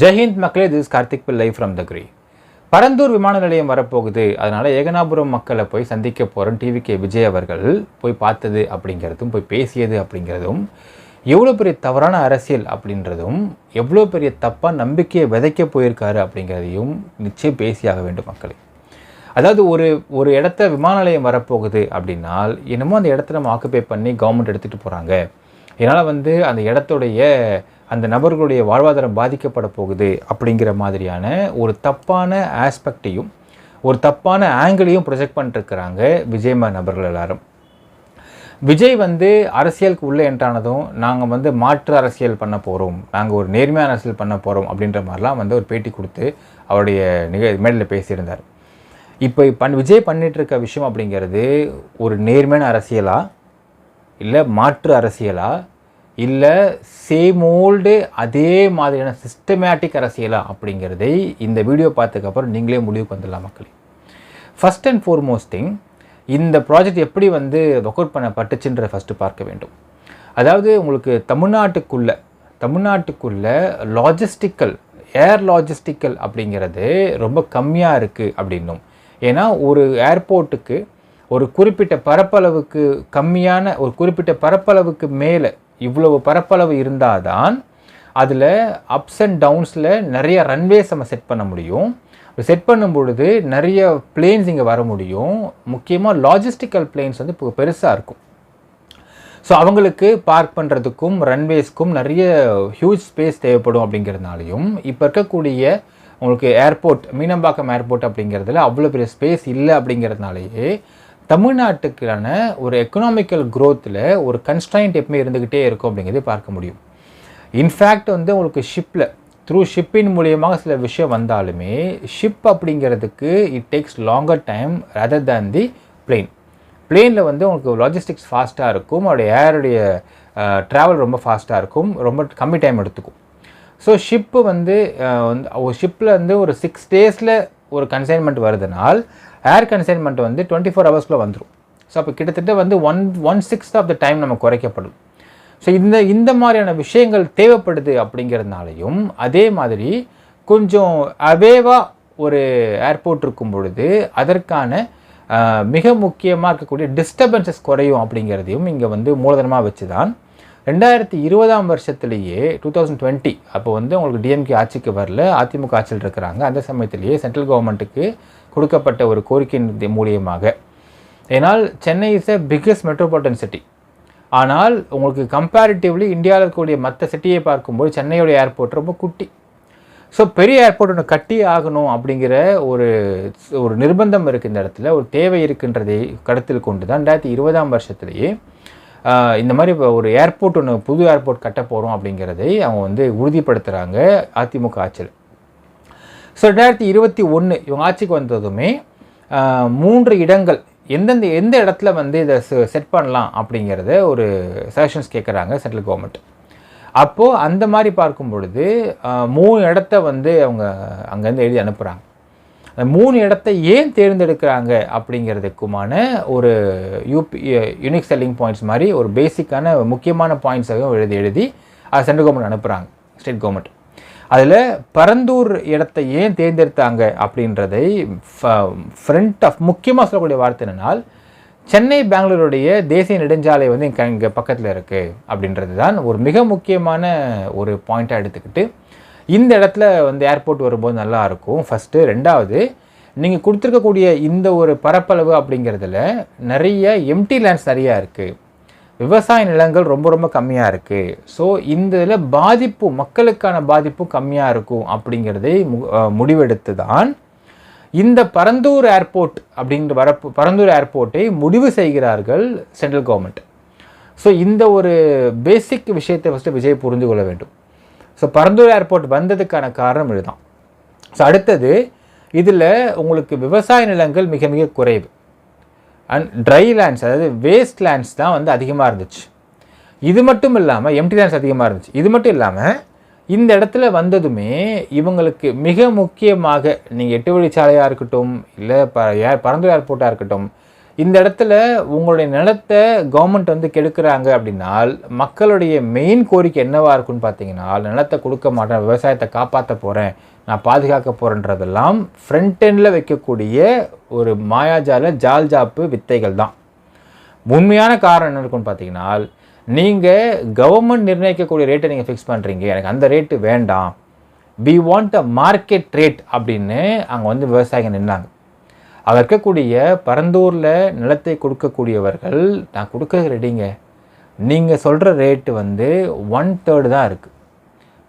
ஜெயஹிந்த் மக்களே திஸ் கார்த்திக் பிள்ளை from the கிரி பரந்தூர் விமான நிலையம் வரப்போகுது. அதனால் ஏகனாபுரம் மக்களை போய் சந்திக்க போகிறோம் டிவி கே விஜய் அவர்கள் போய் பார்த்தது அப்படிங்கிறதும் போய் பேசியது அப்படிங்கிறதும் எவ்வளோ பெரிய தவறான அரசியல் அப்படின்றதும் எவ்வளோ பெரிய தப்பாக நம்பிக்கையை விதைக்க போயிருக்காரு அப்படிங்கிறதையும் நிச்சயம் பேசியாக வேண்டும் மக்களே. அதாவது ஒரு ஒரு இடத்த விமான நிலையம் வரப்போகுது அப்படின்னால் என்னமோ அந்த இடத்த நம்ம ஆக்குபை பண்ணி கவர்மெண்ட் எடுத்துகிட்டு போகிறாங்க இதனால் வந்து அந்த இடத்துடைய அந்த நபர்களுடைய வாழ்வாதாரம் பாதிக்கப்பட போகுது அப்படிங்கிற மாதிரியான ஒரு தப்பான ஆஸ்பெக்டையும் ஒரு தப்பான ஆங்கிளையும் ப்ரொஜெக்ட் பண்ணிட்டுருக்கிறாங்க விஜயமா நபர்கள் எல்லாரும். விஜய் வந்து அரசியலுக்கு உள்ளே என்றானதும் நாங்கள் வந்து மாற்று அரசியல் பண்ண போகிறோம் நாங்கள் ஒரு நேர்மையான அரசியல் பண்ண போகிறோம் அப்படின்ற மாதிரிலாம் வந்து ஒரு பேட்டி கொடுத்து அவருடைய நிக மேடையில் பேசியிருந்தார். இப்போ பண் விஜய் பண்ணிகிட்ருக்க விஷயம் அப்படிங்கிறது ஒரு நேர்மையான அரசியலா? இல்லை மாற்று அரசியலா? இல்லை சேம் ஓல்டு அதே மாதிரியான சிஸ்டமேட்டிக் அரசியலா அப்படிங்கிறதை இந்த வீடியோ பார்த்ததுக்கப்புறம் நீங்களே முடிவுக்கு வந்துடலாம் மக்களே. ஃபஸ்ட் அண்ட் ஃபோர்மோஸ்ட் திங் இந்த ப்ராஜெக்ட் எப்படி வந்து ஒர்க் அவுட் பண்ணப்பட்டுச்சுன்ற ஃபஸ்ட்டு பார்க்க வேண்டும். அதாவது உங்களுக்கு தமிழ்நாட்டுக்குள்ள தமிழ்நாட்டுக்குள்ளே லாஜிஸ்டிக்கல் ஏர் லாஜிஸ்டிக்கல் அப்படிங்கிறது ரொம்ப கம்மியாக இருக்குது அப்படின்னும். ஏன்னா ஒரு ஏர்போர்ட்டுக்கு ஒரு குறிப்பிட்ட பரப்பளவுக்கு கம்மியான ஒரு குறிப்பிட்ட பரப்பளவுக்கு மேலே இவ்வளவு பரப்பளவு இருந்தால் தான் அதில் அப்ஸ் அண்ட் டவுன்ஸில் நிறைய ரன்வேஸ் நம்ம செட் பண்ண முடியும். செட் பண்ணும் பொழுது நிறைய பிளேன்ஸ் இங்கே வர முடியும். முக்கியமாக லாஜிஸ்டிக்கல் பிளேன்ஸ் வந்து இப்போ பெருசாக இருக்கும். ஸோ அவங்களுக்கு பார்க் பண்ணுறதுக்கும் ரன்வேஸ்க்கும் நிறைய ஹியூஜ் ஸ்பேஸ் தேவைப்படும் அப்படிங்கிறதுனாலையும் இப்போ இருக்கக்கூடிய உங்களுக்கு ஏர்போர்ட் மீனம்பாக்கம் ஏர்போர்ட் அப்படிங்கிறதுல அவ்வளோ பெரிய ஸ்பேஸ் இல்லை அப்படிங்கிறதுனாலேயே தமிழ்நாட்டுக்கான ஒரு எக்கனாமிக்கல் க்ரோத்தில் ஒரு கன்ஸ்டன்ட் எப்பவுமே இருந்துக்கிட்டே இருக்கும் அப்படிங்கிறதை பார்க்க முடியும். இன்ஃபேக்ட் வந்து உங்களுக்கு ஷிப்பில் த்ரூ ஷிப்பின் மூலியமாக சில விஷயம் வந்தாலுமே ஷிப் அப்படிங்கிறதுக்கு it takes longer time rather than the plane பிளேனில் வந்து உங்களுக்கு லாஜிஸ்டிக்ஸ் ஃபாஸ்ட்டாக இருக்கும் அவருடைய ஏருடைய ட்ராவல் ரொம்ப ஃபாஸ்ட்டாக இருக்கும் ரொம்ப கம்மி டைம் எடுத்துக்கும். ஸோ ஷிப்பு வந்து வந்து ஒரு ஷிப்பில் வந்து ஒரு சிக்ஸ் டேஸில் ஒரு கன்சைன்மெண்ட் வருதுனால் ஏர் கன்சைன்மெண்ட் வந்து டுவெண்ட்டி ஃபோர் ஹவர்ஸில் வந்துடும் ஸோ அப்போ கிட்டத்தட்ட வந்து one one sixth of the time நம்ம குறைக்கப்படும். ஸோ இந்த இந்த மாதிரியான விஷயங்கள் தேவைப்படுது அப்படிங்கிறதுனாலையும் அதே மாதிரி கொஞ்சம் அவேவாக ஒரு ஏர்போர்ட் இருக்கும் பொழுது அதற்கான மிக முக்கியமாக இருக்கக்கூடிய டிஸ்டர்பன்சஸ் குறையும் அப்படிங்கிறதையும் இங்கே வந்து மூலதனமாக வச்சு தான் ரெண்டாயிரத்தி இருபதாம் வருஷத்துலேயே டூ தௌசண்ட் டுவெண்ட்டி அப்போ வந்து உங்களுக்கு டிஎம்கே ஆட்சிக்கு வரல அதிமுக ஆட்சியில் இருக்கிறாங்க. அந்த சமயத்திலேயே சென்ட்ரல் கவர்மெண்ட்டுக்கு கொடுக்கப்பட்ட ஒரு கோரிக்கையின் மூலியமாக. ஏன்னால் Chennai is a biggest metropolitan city ஆனால் உங்களுக்கு கம்பேரிட்டிவ்லி இந்தியாவில் இருக்கக்கூடிய மற்ற சிட்டியை பார்க்கும்போது சென்னையோட ஏர்போர்ட் ரொம்ப குட்டி. ஸோ பெரிய ஏர்போர்ட் ஒன்று கட்டி ஆகணும் அப்படிங்கிற ஒரு ஒரு நிர்பந்தம் இருக்குது இந்த இடத்துல. ஒரு தேவை இருக்குன்றதை கருத்தில் கொண்டு தான் ரெண்டாயிரத்தி இருபதாம் வருஷத்துலேயே இந்த மாதிரி இப்போ ஒரு ஏர்போர்ட் ஒன்று புது ஏர்போர்ட் கட்ட போகிறோம் அப்படிங்கிறதை அவங்க வந்து உறுதிப்படுத்துகிறாங்க அதிமுக ஆட்சியில். ஸோ ரெண்டாயிரத்தி இருபத்தி ஒன்று இவங்க ஆட்சிக்கு வந்ததுமே மூன்று இடங்கள் எந்தெந்த எந்த இடத்துல வந்து இதை செட் பண்ணலாம் அப்படிங்கிறத ஒரு சஜஷன்ஸ் கேட்குறாங்க சென்ட்ரல் கவர்மெண்ட் அப்போது அந்த மாதிரி பார்க்கும் பொழுது மூணு இடத்த வந்து அவங்க அங்கேருந்து எழுதி அனுப்புகிறாங்க அந்த மூணு இடத்த ஏன் தேர்ந்தெடுக்கிறாங்க அப்படிங்கிறதுக்குமான ஒரு யூபி யூனிக் செல்லிங் பாயிண்ட்ஸ் மாதிரி ஒரு பேசிக்கான முக்கியமான பாயிண்ட்ஸையும் எழுதி எழுதி அது சென்ட்ரல் கவர்மெண்ட் அனுப்புகிறாங்க ஸ்டேட் கவர்மெண்ட் அதில் பரந்தூர் இடத்தை ஏன் தேர்ந்தெடுத்தாங்க அப்படின்றதை ஃப்ரண்ட் ஆஃப் முக்கியமாக சொல்லக்கூடிய வார்த்தை என்னன்னால் சென்னை பெங்களூருடைய தேசிய நெடுஞ்சாலை வந்து இங்கே இங்கே பக்கத்தில் இருக்குது அப்படின்றது தான் ஒரு மிக முக்கியமான ஒரு பாயிண்ட்டாக எடுத்துக்கிட்டு இந்த இடத்துல வந்து ஏர்போர்ட் வரும்போது நல்லாயிருக்கும் ஃபஸ்ட்டு ரெண்டாவது நீங்கள் கொடுத்துருக்கக்கூடிய இந்த ஒரு பரப்பளவு அப்படிங்கிறதுல நிறைய எம்டி லேண்ட்ஸ் நிறையா இருக்குது விவசாய நிலங்கள் ரொம்ப ரொம்ப கம்மியாக இருக்குது ஸோ இந்த இதில் பாதிப்பு மக்களுக்கான பாதிப்பும் கம்மியாக இருக்கும் அப்படிங்கிறதை மு- முடிவெடுத்து தான் இந்த பரந்தூர் ஏர்போர்ட் அப்படின்ற வர பரந்தூர் ஏர்போர்ட்டை முடிவு செய்கிறார்கள் சென்ட்ரல் கவர்மெண்ட். ஸோ இந்த ஒரு பேசிக் விஷயத்தை ஃபஸ்ட்டு விஜய் புரிந்து கொள்ள வேண்டும். ஸோ பரந்தூர் ஏர்போர்ட் வந்ததுக்கான காரணம் இதுதான். ஸோ அடுத்தது இதில் உங்களுக்கு விவசாய நிலங்கள் மிக மிக குறைவு. அண்ட் ட்ரை லேண்ட்ஸ் அதாவது வேஸ்ட் லேண்ட்ஸ் தான் வந்து அதிகமாக இருந்துச்சு. இது மட்டும் இல்லாமல் எம்டி லேண்ட்ஸ் அதிகமாக இருந்துச்சு. இது மட்டும் இல்லாமல் இந்த இடத்துல வந்ததுமே இவங்களுக்கு மிக முக்கியமாக நீங்கள் எட்டு வழிச்சாலையாக இருக்கட்டும் இல்லை ப ஏர் பரந்தூர் ஏர்போர்ட்டாக இருக்கட்டும் இந்த இடத்துல உங்களுடைய நிலத்தை கவர்மெண்ட் வந்து கெடுக்கிறாங்க அப்படின்னால் மக்களுடைய மெயின் கோரிக்கை என்னவாக இருக்குன்னு பார்த்தீங்கன்னா நிலத்தை கொடுக்க மாட்டேன் விவசாயத்தை காப்பாற்ற போகிறேன் நான் பாதுகாக்க போகிறேன்றதெல்லாம் ஃப்ரண்ட் எண்டில் வைக்கக்கூடிய ஒரு மாயாஜால ஜால் ஜாப்பு வித்தைகள் தான். உண்மையான காரணம் என்ன இருக்குன்னு பார்த்தீங்கன்னா நீங்கள் கவர்மெண்ட் நிர்ணயிக்கக்கூடிய ரேட்டை நீங்கள் ஃபிக்ஸ் பண்ணுறீங்க எனக்கு அந்த ரேட்டு வேண்டாம். We want a market rate அப்படின்னு அங்கே வந்து விவசாயிகள் நின்னாங்க. அங்கே இருக்கக்கூடிய பரந்தூரில் நிலத்தை கொடுக்கக்கூடியவர்கள் நான் கொடுக்க ரெடிங்க நீங்கள் சொல்கிற ரேட்டு வந்து ஒன் தேர்டு தான் இருக்குது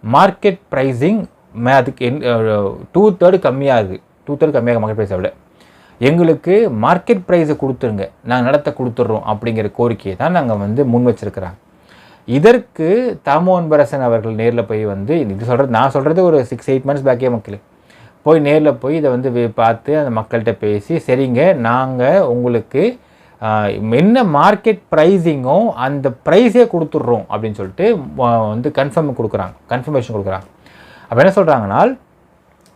மார்க்கெட் ப்ரைஸிங் மே அதுக்கு டூ தேர்டு கம்மியாக இருக்குது டூ தேர்டு கம்மியாக மார்க்கெட் ப்ரைஸை விட. எங்களுக்கு மார்க்கெட் ப்ரைஸை கொடுத்துருங்க. நாங்கள் நடத்த கொடுத்துட்றோம் அப்படிங்கிற கோரிக்கையை தான் நாங்கள் வந்து முன் வச்சுருக்கிறாங்க. இதற்கு தாமோன்பரசன் அவர்கள் நேரில் போய் வந்து இது சொல்கிறது நான் சொல்கிறது ஒரு சிக்ஸ் எயிட் மந்த்ஸ் பேக்கே மக்கள். போய் நேரில் போய் இதை வந்து பார்த்து அந்த மக்கள்கிட்ட பேசி சரிங்க நாங்கள் உங்களுக்கு என்ன மார்க்கெட் ப்ரைஸிங்கோ அந்த ப்ரைஸே கொடுத்துட்றோம் அப்படின்னு சொல்லிட்டு வந்து கன்ஃபர்ம் கொடுக்குறாங்க. கன்ஃபர்மேஷன் கொடுக்குறாங்க. அப்போ என்ன சொல்கிறாங்கன்னா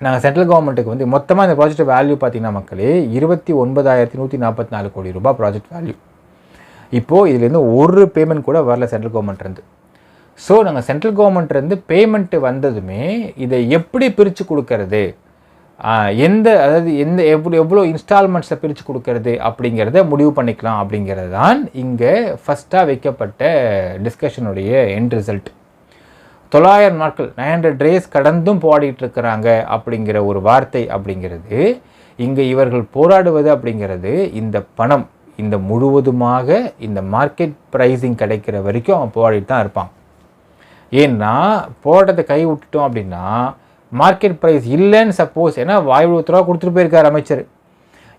நாங்கள் சென்ட்ரல் கவர்மெண்ட்டுக்கு வந்து மொத்தமாக இந்த ப்ராஜெக்ட் வேல்யூ பார்த்தீங்கன்னா மக்களே இருபத்தி ஒன்பதாயிரத்தி நூற்றி நாற்பத்தி நாலு கோடி ரூபாய் ப்ராஜெக்ட் வேல்யூ இப்போது இதுலேருந்து ஒரு பேமெண்ட் கூட வரல சென்ட்ரல் கவர்மெண்ட்லேருந்து ஸோ நாங்கள் சென்ட்ரல் கவர்மெண்ட்லேருந்து பேமெண்ட்டு வந்ததுமே இதை எப்படி பிரித்து கொடுக்கறது? எந்த அதாவது எந்த எவ்வளோ எவ்வளோ இன்ஸ்டால்மெண்ட்ஸை பிரித்து கொடுக்கறது அப்படிங்கிறத முடிவு பண்ணிக்கலாம் அப்படிங்கிறது தான் இங்கே ஃபஸ்ட்டாக வைக்கப்பட்ட டிஸ்கஷனுடைய எண்ட் ரிசல்ட் தொள்ளாயிரம் நாட்கள் நைன் ஹண்ட்ரட் டேஸ் கடந்தும் போராடிட்டு இருக்கிறாங்க அப்படிங்கிற ஒரு வார்த்தை அப்படிங்கிறது இங்கே இவர்கள் போராடுவது அப்படிங்கிறது இந்த பணம் இந்த முழுவதுமாக இந்த மார்க்கெட் ப்ரைஸிங் கிடைக்கிற வரைக்கும் அவன் போராடிட்டு தான் இருப்பான். ஏன்னா போராட்டத்தை கை விட்டுட்டோம் அப்படின்னா மார்க்கெட் ப்ரைஸ் இல்லைன்னு சப்போஸ் ஏன்னா வாய்வு ரூபா கொடுத்துட்டு போயிருக்கார் அமைச்சர்.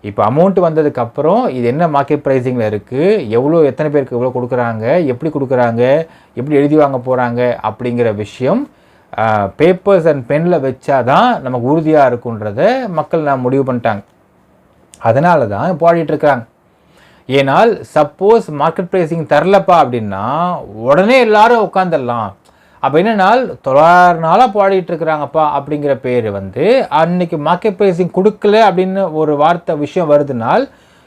இப்போ அமௌண்ட் வந்ததுக்கப்புறம் இது என்ன மார்க்கெட் ப்ரைஸிங்கில் இருக்குது எவ்வளோ எத்தனை பேருக்கு எவ்வளோ கொடுக்குறாங்க? எப்படி கொடுக்குறாங்க? எப்படி எழுதி வாங்க போகிறாங்க அப்படிங்கிற விஷயம் பேப்பர்ஸ் அண்ட் பெனில் வச்சாதான் நமக்கு உறுதியாக இருக்குன்றத மக்கள் நான் முடிவு பண்ணிட்டாங்க. அதனால தான் போராடிட்டு ஏனால் சப்போஸ் மார்க்கெட் ப்ரைஸிங் தரலப்பா அப்படின்னா உடனே எல்லாரும் உட்காந்துடலாம் அப்போ என்னென்னால் தொள்ளாயிரம் நாளாக பாடிட்டு இருக்கிறாங்கப்பா அப்படிங்கிற பேர் வந்து அன்னைக்கு மார்க்கெட் ப்ரைஸிங் கொடுக்கல அப்படின்னு ஒரு வார்த்தை விஷயம் வருதுனால்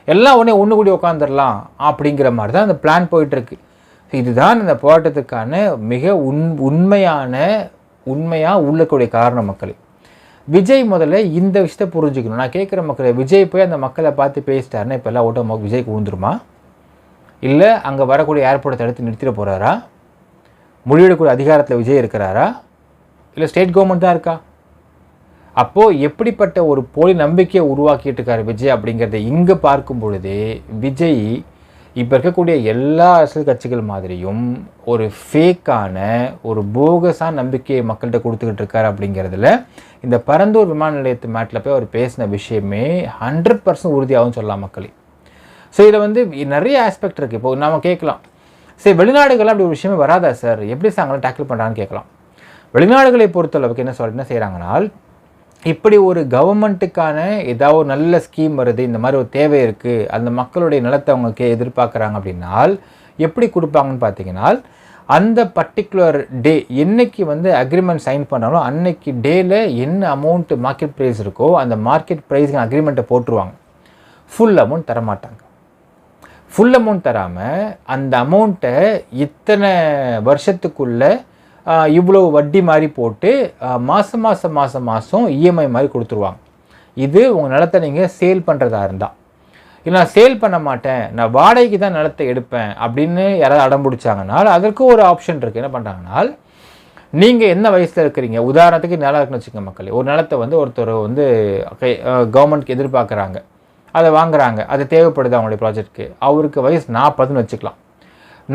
எல்லாம் உடனே ஒன்று கூடி உட்காந்துடலாம் அப்படிங்கிற மாதிரி தான் அந்த பிளான் போயிட்டுருக்கு. இதுதான் இந்த போராட்டத்துக்கான மிக உண் உண்மையான உண்மையாக உள்ளக்கூடிய காரணம் மக்களே. விஜய் முதல்ல இந்த விஷயத்தை புரிஞ்சுக்கணும். நான் கேட்குற மக்களை விஜய் போய் அந்த மக்களை பார்த்து பேசிட்டாருன்னா இப்போ எல்லாம் ஓட்டோ விஜய்க்கு விழுந்துருமா? இல்லை அங்கே வரக்கூடிய ஏர்போர்ட்டை தடுத்து நிறுத்திட போகிறாரா மொழியிடக்கூடிய அதிகாரத்தில் விஜய் இருக்கிறாரா? இல்லை ஸ்டேட் கவர்மெண்ட் தான் இருக்கா? அப்போது எப்படிப்பட்ட ஒரு போலி நம்பிக்கையை உருவாக்கிட்டு இருக்காரு விஜய் அப்படிங்கிறத இங்கே பார்க்கும் பொழுது விஜய் இப்போ இருக்கக்கூடிய எல்லா அரசியல் கட்சிகள் மாதிரியும் ஒரு ஃபேக்கான ஒரு போகஸான நம்பிக்கையை மக்கள்கிட்ட கொடுத்துக்கிட்டு இருக்காரு அப்படிங்கிறதுல இந்த பரந்தூர் விமான நிலையத்து மேட்டில் போய் அவர் பேசின விஷயமே ஹண்ட்ரட் பர்சன்ட் உறுதியாகவும் சொல்லலாம் மக்களே. ஸோ இதில் வந்து நிறைய ஆஸ்பெக்ட் இருக்குது இப்போ நாம் கேட்கலாம். சரி வெளிநாடுகள் அப்படி ஒரு விஷயமே வராதா சார் எப்படி சார் அங்கெல்லாம் டேக்கிள் பண்ணுறான்னு கேட்கலாம். வெளிநாடுகளை பொறுத்தளவுக்கு என்ன சொல் என்ன இப்படி ஒரு கவர்மெண்ட்டுக்கான ஏதாவது ஒரு நல்ல ஸ்கீம் வருது இந்த மாதிரி ஒரு தேவை இருக்குது அந்த மக்களுடைய நிலத்தை அவங்க கே எதிர்பார்க்குறாங்க அப்படின்னால் எப்படி கொடுப்பாங்கன்னு பார்த்தீங்கன்னா அந்த பர்டிகுலர் டே என்னைக்கு வந்து அக்ரிமெண்ட் சைன் பண்ணாலும் அன்னைக்கு டேயில் என்ன அமௌண்ட்டு மார்க்கெட் ப்ரைஸ் இருக்கோ அந்த மார்க்கெட் ப்ரைஸ்க்கு அக்ரிமெண்ட்டை போட்டுருவாங்க. ஃபுல் அமௌண்ட் தரமாட்டாங்க. ஃபுல் அமௌண்ட் தராமல் அந்த அமௌண்ட்டை இத்தனை வருஷத்துக்குள்ளே இவ்வளோ வட்டி மாதிரி போட்டு மாதம் மாதம் மாதம் மாதம் இஎம்ஐ மாதிரி கொடுத்துருவாங்க. இது உங்கள் நிலத்தை நீங்கள் சேல் பண்ணுறதா இருந்தால் இல்லை நான் சேல் பண்ண மாட்டேன் நான் வாடகைக்கு தான் நிலத்தை எடுப்பேன் அப்படின்னு யாராவது அடம் பிடிச்சாங்கனால் அதற்கு ஒரு ஆப்ஷன் இருக்குது என்ன பண்ணுறாங்கன்னா நீங்கள் என்ன வயசில் இருக்கிறீங்க? உதாரணத்துக்கு நிலம் இருக்குன்னு வச்சுக்கோங்க மக்களே. ஒரு நிலத்தை வந்து ஒருத்தர் வந்து கவர்மெண்ட்க்கு எதிர்பார்க்குறாங்க. அதை வாங்குறாங்க. அது தேவைப்படுது அவங்களுடைய ப்ராஜெக்ட்க்கு அவருக்கு வயசு நாற்பதுன்னு வச்சுக்கலாம்.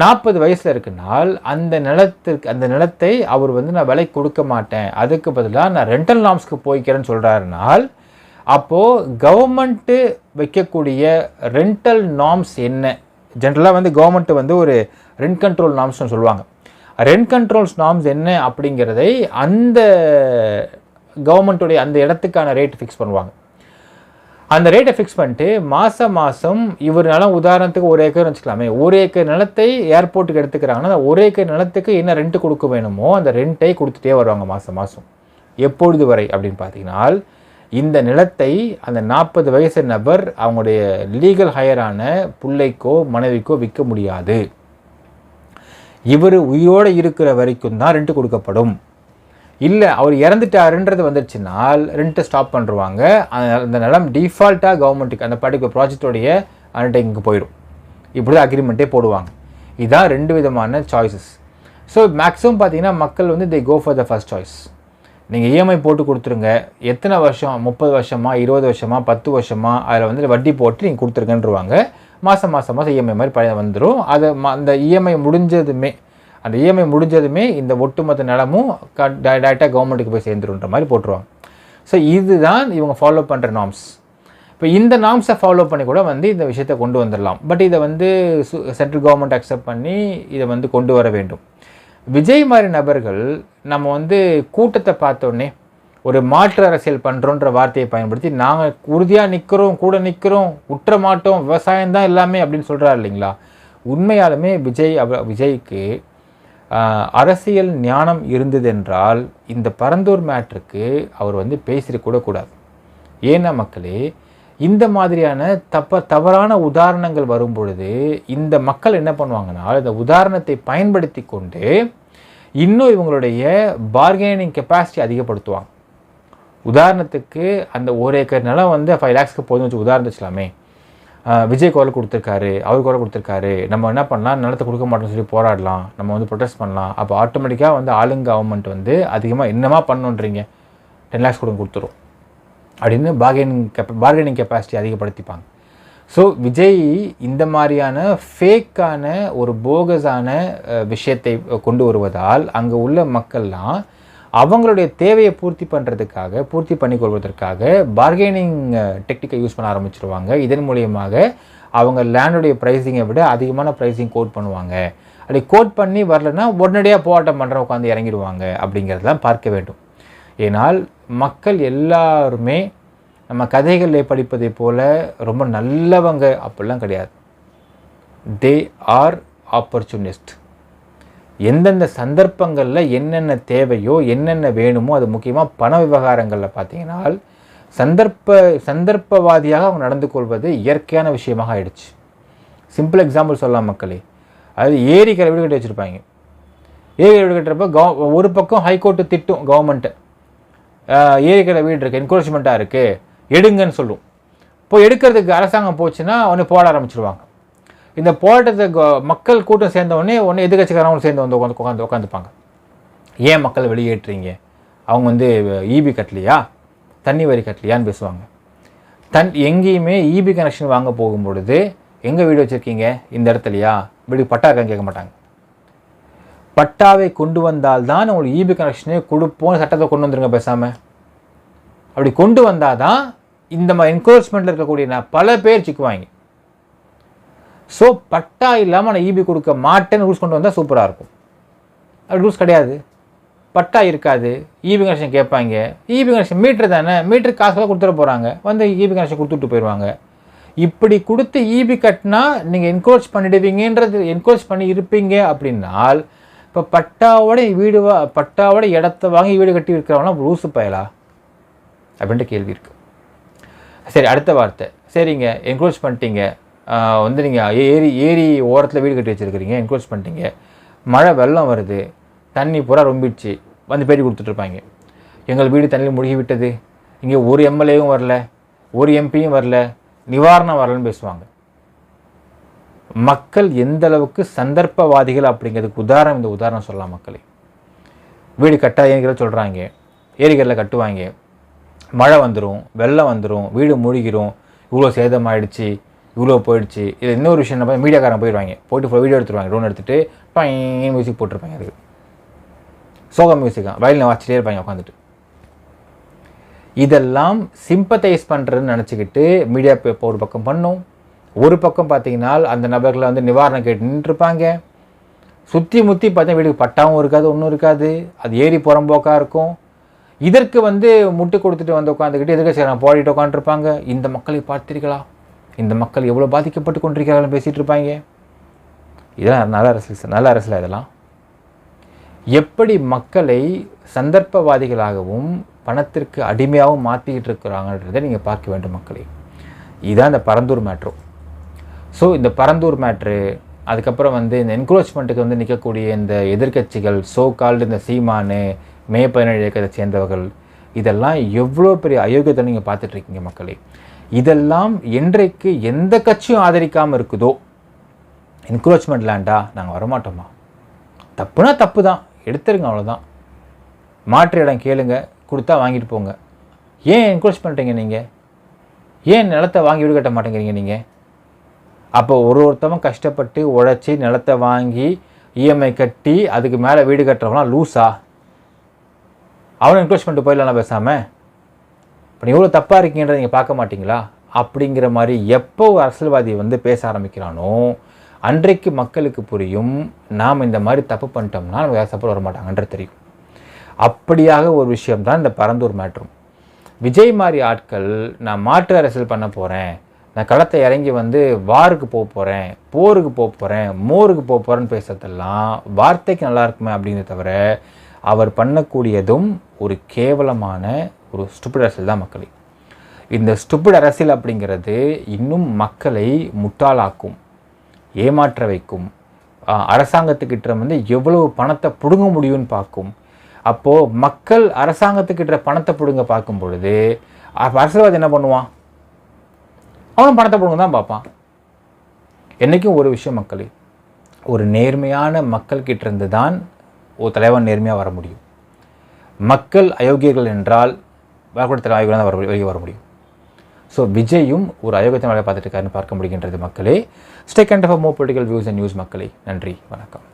நாற்பது வயசில் இருக்குனால் அந்த நிலத்திற்கு அந்த நிலத்தை அவர் வந்து நான் விலை கொடுக்க மாட்டேன். அதுக்கு பதிலாக நான் ரெண்டல் நாம்ஸ்க்கு போய்க்கிறேன்னு சொல்கிறாருனால் அப்போது கவர்மெண்ட்டு வைக்கக்கூடிய ரெண்டல் நாம்ஸ் என்ன? ஜென்ரலாக வந்து கவர்மெண்ட்டு வந்து ஒரு ரெண்ட் கண்ட்ரோல் நாம்ஸ்னு சொல்லுவாங்க. ரெண்ட் கண்ட்ரோல்ஸ் நாம்ஸ் என்ன அப்படிங்கிறதை அந்த கவர்மெண்ட்டுடைய அந்த இடத்துக்கான ரேட் ஃபிக்ஸ் பண்ணுவாங்க. அந்த ரேட்டை ஃபிக்ஸ் பண்ணிட்டு மாதம் மாதம் இவர் நிலம் உதாரணத்துக்கு ஒரு ஏக்கர் வச்சுக்கலாமே. ஒரு ஏக்கர் நிலத்தை ஏர்போர்ட்டுக்கு எடுத்துக்கிறாங்கன்னா அந்த ஒரு ஏக்கர் நிலத்துக்கு என்ன ரெண்ட் கொடுக்க வேணுமோ அந்த ரெண்ட்டை கொடுத்துட்டே வருவாங்க மாதம் மாதம் எப்பொழுது வரை அப்படின்னு பார்த்தீங்கன்னா இந்த நிலத்தை அந்த நாற்பது வயசு நபர் அவங்களுடைய லீகல் ஹையரான பிள்ளைக்கோ மனைவிக்கோ விற்க முடியாது. இவர் உயிரோடு இருக்கிற வரைக்கும் தான் ரெண்ட் கொடுக்கப்படும். இல்லை அவர் இறந்துட்டாருன்றது வந்துடுச்சுனால் ரெண்ட்டை ஸ்டாப் பண்ணுருவாங்க. அந்த நிலம் டிஃபால்ட்டாக கவர்மெண்ட்டுக்கு அந்த பர்டிகுலர் ப்ராஜெக்டோடைய அண்டர்டேக்கிங்க்கு போயிடும் இப்படி தான் அக்ரிமெண்ட்டே போடுவாங்க. இதுதான் ரெண்டு விதமான சாய்ஸஸ் ஸோ மேக்ஸிமம் பார்த்தீங்கன்னா மக்கள் வந்து they go for the first choice நீங்கள் இஎம்ஐ போட்டு கொடுத்துருங்க. எத்தனை வருஷம்? முப்பது வருஷமா? இருபது வருஷமா? பத்து வருஷமா? அதில் வந்து வட்டி போட்டு நீங்கள் கொடுத்துருங்கன்றவாங்க. மாதம் மாதம் மாதம் இஎம்ஐ மாதிரி பழைய வந்துடும் அதை அந்த இஎம்ஐ முடிஞ்சதுமே அந்த இஎம்ஐ முடிஞ்சதுமே இந்த ஒட்டுமொத்த நிலமும் டேரெக்டாக கவர்மெண்ட்டுக்கு போய் சேர்ந்துருன்ற மாதிரி போட்டுருவாங்க. ஸோ இதுதான் இவங்க ஃபாலோ பண்ணுற நாம்ஸ் இப்போ இந்த நாம்ஸை ஃபாலோ பண்ணி கூட வந்து இந்த விஷயத்தை கொண்டு வந்துடலாம் பட் இதை வந்து சென்ட்ரல் கவர்மெண்ட் அக்செப்ட் பண்ணி இதை வந்து கொண்டு வர வேண்டும். விஜய் மாதிரி நபர்கள் நம்ம வந்து கூட்டத்தை பார்த்தோன்னே ஒரு மாற்று அரசியல் பண்ணுறோன்ற வார்த்தையை பயன்படுத்தி நாங்கள் உறுதியாக நிற்கிறோம் கூட நிற்கிறோம் உற்ற மாட்டோம் விவசாயம் தான் எல்லாமே அப்படின்னு சொல்கிறாரு இல்லைங்களா? உண்மையாலுமே விஜய் அவ விஜய்க்கு அரசியல் ஞானம் இருந்ததென்றால் இந்த பரந்தூர் மேட்ருக்கு அவர் வந்து பேசியிருக்க கூட கூடாது. ஏன்னா மக்களே இந்த மாதிரியான தப்ப தவறான உதாரணங்கள் வரும் பொழுது இந்த மக்கள் என்ன பண்ணுவாங்கன்னா இந்த உதாரணத்தை பயன்படுத்தி கொண்டு இன்னும் இவங்களுடைய பார்கெனிங் கெப்பாசிட்டி அதிகப்படுத்துவாங்க. உதாரணத்துக்கு அந்த ஒரு ஏக்கர் நிலம் வந்து ஃபைவ் லேக்ஸ்க்கு போதும் வச்சு உதாரணம் வச்சுலாமே விஜய் குரல் கொடுத்துருக்காரு அவர் குரல் கொடுத்துருக்காரு. நம்ம என்ன பண்ணலாம்? நிலத்தை கொடுக்க மாட்டோம்னு சொல்லி போராடலாம். நம்ம வந்து ப்ரொடெஸ்ட் பண்ணலாம். அப்போ ஆட்டோமேட்டிக்காக வந்து ஆளுங்க கவர்மெண்ட் வந்து அதிகமாக என்னமா பண்ணுன்றீங்க டென் லேக்ஸ் கொடுங்க கொடுத்துரும். அப்படின்னு பார்கெனிங் கெப்ப பார்கெனிங் கெப்பாசிட்டி அதிகப்படுத்திப்பாங்க. ஸோ விஜய் இந்த மாதிரியான ஃபேக்கான ஒரு போகஸான விஷயத்தை கொண்டு வருவதால் அங்கே உள்ள மக்கள்லாம் அவங்களுடைய தேவையை பூர்த்தி பண்ணுறதுக்காக பூர்த்தி பண்ணி கொள்வதற்காக பார்கெனிங் டெக்னிக்கை யூஸ் பண்ண ஆரம்பிச்சிருவாங்க. இதன் மூலியமாக அவங்க லேண்டுடைய ப்ரைஸிங்கை விட அதிகமான ப்ரைஸிங் கோட் பண்ணுவாங்க. அப்படி கோட் பண்ணி வரலன்னா உடனடியாக போராட்டம் பண்ணுற உட்காந்து இறங்கிடுவாங்க அப்படிங்கிறதெல்லாம் பார்க்க வேண்டும். ஏனால் மக்கள் எல்லாருமே நம்ம கதைகளில் படிப்பதை போல் ரொம்ப நல்லவங்க அப்படிலாம் கிடையாது. தே ஆர் ஆப்பர்ச்சுனிஸ்ட் எந்தெந்த சந்தர்ப்பங்களில் என்னென்ன தேவையோ என்னென்ன வேணுமோ அது முக்கியமாக பண விவகாரங்களில் பார்த்தீங்கன்னா சந்தர்ப்ப சந்தர்ப்பவாதியாக அவங்க நடந்து கொள்வது இயற்கையான விஷயமாக ஆயிடுச்சு. சிம்பிள் எக்ஸாம்பிள் சொல்லலாம் மக்களே. அது ஏரிக்கரை வீடு கட்டி வச்சுருப்பாங்க. ஏரி வீடு கட்டுறப்ப கவ ஒரு பக்கம் ஹைகோர்ட்டு திட்டும் கவர்மெண்ட்டு ஏரிக்கரை வீடு இருக்குது என்கரேஜ்மெண்ட்டாக இருக்குது எடுங்கன்னு சொல்லும். இப்போ எடுக்கிறதுக்கு அரசாங்கம் போச்சுன்னா உடனே போட ஆரம்பிச்சிருவாங்க. இந்த போராட்டத்தை கோ- மக்கள் கூட்டம் சேர்ந்த உடனே உடனே எதிர்கட்சிக்காரங்களும் சேர்ந்து வந்து உட்காந்து உட்காந்து உட்காந்துப்பாங்க ஏன் மக்கள் வெளியேற்றுறீங்க? அவங்க வந்து ஈபி கட்டலையா? தண்ணி வரி கட்டலையான்னு பேசுவாங்க. தன் எங்கேயுமே ஈபி கனெக்ஷன் வாங்க போகும்பொழுது எங்கே வீடு வச்சுருக்கீங்க? இந்த இடத்துலையா? வீடு பட்டா இருக்கான்னு கேட்க மாட்டாங்க. பட்டாவை கொண்டு வந்தால் தான் உங்களுக்கு ஈபி கனெக்ஷனே கொடுப்போம் சட்டத்தை கொண்டு வந்துருங்க பேசாமல் அப்படி கொண்டு வந்தால் தான் இந்த மாதிரி என்கரேஜ்மெண்ட்டில் இருக்கக்கூடிய பல பேர் சிக்குவாங்க. ஸோ பட்டா இல்லாமல் நான் ஈபி கொடுக்க மாட்டேன்னு ரூல்ஸ் கொண்டு வந்தால் சூப்பராக இருக்கும். அது ரூல்ஸ் கிடையாது. பட்டா இருக்காது. ஈபி கனெக்ஷன் கேட்பாங்க. ஈபி கனெக்ஷன் மீட்ரு தானே? மீட்ரு காசுலாம் கொடுத்துட போகிறாங்க வந்து ஈபி கனெக்ஷன் கொடுத்துட்டு போயிடுவாங்க இப்படி கொடுத்து ஈபி கட்டினா நீங்கள் என்கரேஜ் பண்ணிடுவீங்கன்றது என்கரேஜ் பண்ணி இருப்பீங்க அப்படின்னால் இப்போ பட்டாவோட வீடு வா பட்டாவோட இடத்த வாங்கி வீடு கட்டி இருக்கிறவங்களாம் ரூசு பயலா? அப்படின்ற கேள்வி இருக்குது சரி அடுத்த வார்த்தை. சரிங்க என்க்ரோச் பண்ணிட்டீங்க. வந்து நீங்கள் ஏரி ஏரி ஓரத்தில் வீடு கட்டி வச்சுருக்கிறீங்க என்க்ரோச் பண்ணிட்டீங்க. மழை வெள்ளம் வருது. தண்ணி பூரா ரொம்பிடுச்சு. வந்து பேட்டி கொடுத்துட்ருப்பாங்க எங்கள் வீடு தண்ணியில் முழுகி விட்டது இங்கே ஒரு எம்எல்ஏவும் வரல. ஒரு எம்பியும் வரல. நிவாரணம் வரலன்னு பேசுவாங்க. மக்கள் எந்த அளவுக்கு சந்தர்ப்பவாதிகள் அப்படிங்கிறதுக்கு உதாரணம் இந்த உதாரணம் சொல்லலாம் மக்களே. வீடு கட்டாதீங்கிற சொல்கிறாங்க ஏரிகளில் கட்டுவாங்க. மழை வந்துடும் வெள்ளம் வந்துடும் வீடு மூழ்கிரும். இவ்வளோ சேதமாயிடுச்சு. இவ்வளோ போயிடுச்சு. இது இன்னொரு விஷயம் என்ன மீடியாக்காரன் போயிடுவாங்க. போயிட்டு வீடியோ எடுத்துருவாங்க. ட்ரோன் எடுத்துகிட்டு பையன் மியூசிக் போட்டிருப்பாங்க அதுக்கு. சோக மியூசிக்காக வயலில் வாச்சிட்டே இருப்பாங்க உட்காந்துட்டு இதெல்லாம் சிம்பத்தைஸ் பண்ணுறதுன்னு நினச்சிக்கிட்டு மீடியா இப்போ ஒரு பக்கம் பண்ணும். ஒரு பக்கம் பார்த்தீங்கன்னா அந்த நபர்களை வந்து நிவாரணம் கேட்டு நின்றுருப்பாங்க. சுற்றி முற்றி பார்த்தா வீட்டுக்கு பட்டாவும் இருக்காது ஒன்றும் இருக்காது. அது ஏறி புறம்போக்காக இருக்கும். இதற்கு வந்து முட்டு கொடுத்துட்டு வந்து உட்காந்துக்கிட்டு எதிர்க்க நான் போடிட்டு உட்காந்துருப்பாங்க இந்த மக்களை பார்த்தீர்களா இந்த மக்கள் எவ்வளோ பாதிக்கப்பட்டு கொண்டிருக்கிறார்கள் பேசிகிட்டு இருப்பாங்க? இதெல்லாம் நல்ல அரசியல் நல்ல அரசியல் இதெல்லாம்? எப்படி மக்களை சந்தர்ப்பவாதிகளாகவும் பணத்திற்கு அடிமையாகவும் மாற்றிக்கிட்டு இருக்கிறாங்கன்றதை நீங்கள் பார்க்க வேண்டும் மக்களை. இதுதான் இந்த பரந்தூர் மேட்ரு ஸோ இந்த பரந்தூர் மேட்ரு அதுக்கப்புறம் வந்து இந்த என்க்ரோச்மெண்ட்டுக்கு வந்து நிற்கக்கூடிய இந்த எதிர்க்கட்சிகள் சோ கால்டு இந்த சீமானு மே பதினேழு இயக்கத்தை சேர்ந்தவர்கள் இதெல்லாம் எவ்வளோ பெரிய அயோக்கியத்தை நீங்கள் பார்த்துட்ருக்கீங்க மக்களே. இதெல்லாம் என்றைக்கு எந்த கட்சியும் ஆதரிக்காமல் இருக்குதோ? என்க்ரோச்மெண்ட் லேண்டா நாங்கள் வரமாட்டோமா? தப்புனா தப்பு தான் எடுத்துருங்க அவ்வளோதான் மாற்று இடம் கேளுங்க. கொடுத்தா வாங்கிட்டு போங்க. ஏன் என்க்ரோச் பண்ணுறீங்க நீங்கள் ஏன் நிலத்தை வாங்கி வீடு கட்ட மாட்டேங்கிறீங்க நீங்கள் அப்போ ஒரு ஒருத்தவன் கஷ்டப்பட்டு உழைச்சி நிலத்தை வாங்கி இஎம்ஐ கட்டி அதுக்கு மேலே வீடு கட்டுறவனா லூஸா அவனை என்க்ரோச் பண்ணிட்டு போயிடலாம் பேசாமல் இப்போ நீ எவ்வளோ தப்பாக இருக்கீங்கன்றத நீங்கள் பார்க்க மாட்டீங்களா? அப்படிங்கிற மாதிரி எப்போ ஒரு அரசியல்வாதி வந்து பேச ஆரம்பிக்கிறானோ அன்றைக்கு மக்களுக்கு புரியும் நாம் இந்த மாதிரி தப்பு பண்ணிட்டோம்னா நமக்கு யாரும் சப்போர்ட் வரமாட்டாங்கன்ற தெரியும். அப்படியாக ஒரு விஷயம் தான் இந்த பரந்தூர் மேட்ரும் விஜய் மாதிரி ஆட்கள் நான் மாற்று அரசியல் பண்ண போகிறேன் நான் களத்தை இறங்கி வந்து வாருக்கு போக போகிறேன் போருக்கு போக போகிறேன் மோருக்கு போக போகிறேன்னு பேசுறதெல்லாம் வார்த்தைக்கு நல்லா இருக்குமே அப்படிங்கிறத தவிர அவர் பண்ணக்கூடியதும் ஒரு கேவலமான ஒரு ஸ்டூப்பிட் அரசியல் தான் மக்களை. இந்த ஸ்டூப்பிட் அரசியல் அப்படிங்கிறது இன்னும் மக்களை முட்டாளாக்கும் ஏமாற்ற வைக்கும் அரசாங்கத்துக்கிட்ட வந்து எவ்வளவு பணத்தை பிடுங்க முடியும்னு பார்க்கும். அப்போது மக்கள் அரசாங்கத்துக்கிட்ட பணத்தை பிடுங்க பார்க்கும் பொழுது அரசியல்வாதி என்ன பண்ணுவான்? அவனும் பணத்தை பிடுங்க தான் பார்ப்பான். என்றைக்கும் ஒரு விஷயம் மக்களே ஒரு நேர்மையான மக்கள்கிட்ட இருந்து தான் ஒரு தலைவன் நேர்மையாக வர முடியும். மக்கள் அயோக்கியர்கள் என்றால் வரக்கூடிய தலைவர் தான் வர வெளியே வர முடியும். ஸோ விஜயும் ஒரு அயோக்கியத்தை வேலை பார்த்துட்டு இருக்காருன்னு பார்க்க முடிகின்றது மக்களே. Stay kind of mo political views and news மக்களே. நன்றி வணக்கம்.